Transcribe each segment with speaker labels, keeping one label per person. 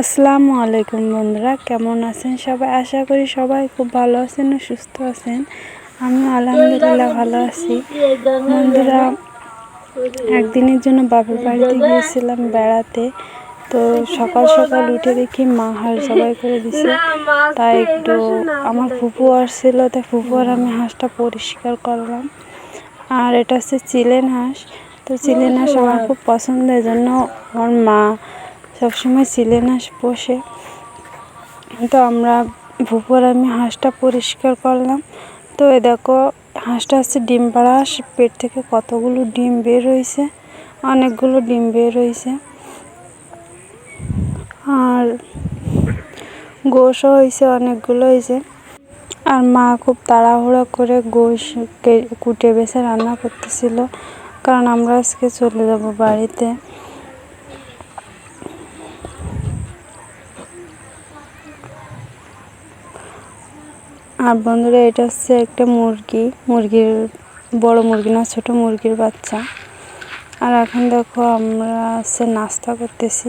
Speaker 1: আসসালামু আলাইকুম বন্ধুরা, কেমন আছেন সবাই? আশা করি সবাই খুব ভালো আছেন ও সুস্থ আছেন। আমি আলহামদুলিল্লাহ ভালো আছি। বন্ধুরা, একদিনের জন্য বাপের বাড়িতে গিয়েছিলাম বেড়াতে। তো সকাল সকাল উঠে দেখি মা হাঁস জবাই করে দিছে। তাই একটু আমার ফুপু আসছিল, তাই ফুপু আর আমি হাঁসটা পরিষ্কার করলাম। আর এটা হচ্ছে চিলেন হাঁস। তো চিলেন হাঁস আমার খুব পছন্দের জন্য আমার মা সবসময় চিলেন হাঁস পোষে তো আমরা ভুপুর আমি হাঁসটা পরিষ্কার করলাম। তো এ দেখো, হাঁসটা হচ্ছে ডিম পাড়া। হাঁস পেট থেকে কতগুলো ডিম বের হয়েছে অনেকগুলো ডিম বের হয়েছে আর গোশও হয়েছে অনেকগুলো হয়েছে আর মা খুব তাড়াহুড়া করে গোশ কুটে বেছে রান্না করতেছিল। কারণ আমরা আজকে চলে যাব বাড়িতে। আর বন্ধুরা এটা হচ্ছে একটা মুরগি। মুরগির বড় মুরগি না ছোট মুরগির বাচ্চা। আর এখন দেখো আমরা হচ্ছে নাস্তা করতেছি।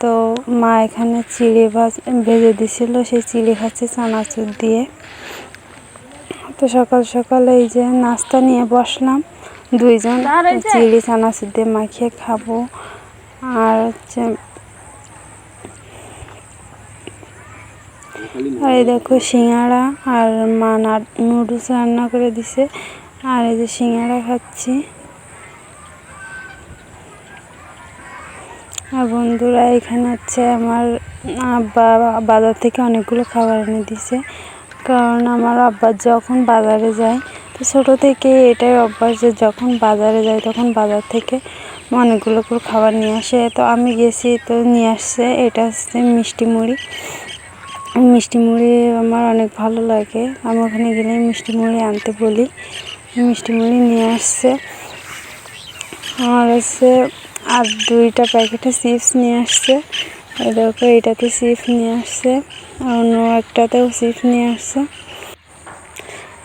Speaker 1: তো মা এখানে চিড়ে ভাজ ভেজে দিছিল সেই চিড়ে খাচ্ছে চানাচুর দিয়ে। তো সকাল সকাল এই যে নাস্তা নিয়ে বসলাম। দুইজন চিড়ি চানাচুর দিয়ে মাখিয়ে খাব। আর হচ্ছে আর এই দেখো সিঙ্গাড়া আর মা নুডলস রান্না করে দিছে। আর এই যে সিঙ্গাড়া খাচ্ছি। আর বন্ধুরা, এখানে হচ্ছে আমার আব্বা বাজার থেকে অনেকগুলো খাবার এনে দিছে। কারণ আমার আব্বা যখন বাজারে যায়, তো ছোটো থেকে এটাই অভ্যাস যে যখন বাজারে যায়, তখন বাজার থেকে অনেকগুলো করে খাবার নিয়ে আসে। তো আমি গেছি, তো নিয়ে আসছে, এটা হচ্ছে মিষ্টি মুড়ি। মিষ্টি মুড়ি আমার অনেক ভালো লাগে। আমি ওখানে গেলে মিষ্টি মুড়ি আনতে বলি। মিষ্টি মুড়ি নিয়ে আসছে। আর হচ্ছে আর দুইটা প্যাকেটে চিপস নিয়ে আসছে। দেখো, এটাতে চিপস নিয়ে আসছে আর অন্য একটাতেও চিপস নিয়ে আসছে।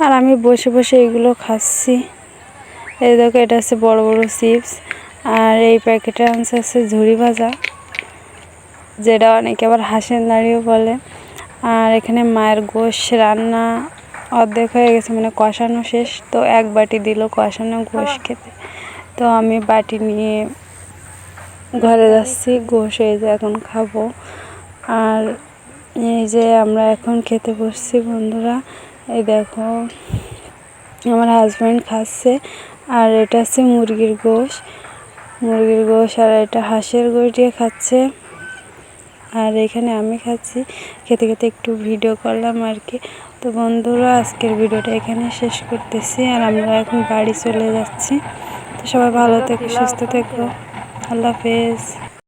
Speaker 1: আর আমি বসে বসে এগুলো খাচ্ছি। এই দেখো, এটা হচ্ছে বড় বড় চিপস। আর এই প্যাকেটে আনছে হচ্ছে ঝুড়ি ভাজা, যেটা অনেকে আবার হাসেন দাঁড়িয়েও বলে। আর এখানে মায়ের গোশ রান্না অর্ধেক হয়ে গেছে মানে কষানো শেষ। তো এক বাটি দিল কষানো গোশ খেতে। তো আমি বাটি নিয়ে ঘরে যাচ্ছি গোশ এই যে এখন খাব। আর এই যে আমরা এখন খেতে বসছি বন্ধুরা এই দেখো আমার হাজব্যান্ড খাচ্ছে আর এটা হচ্ছে মুরগির গোশ। মুরগির গোশ আর এটা হাঁসের গোশ দিয়ে খাচ্ছে। আর এখানে আমি খাচ্ছি। খেতে খেতে একটু ভিডিও করলাম আর কি তো বন্ধুরা, আজকের ভিডিওটা এখানে শেষ করতেছি আর আমরা এখন বাড়ি চলে যাচ্ছি। তো সবাই ভালো থেকো, সুস্থ থেকো। আল্লাহ হাফেজ।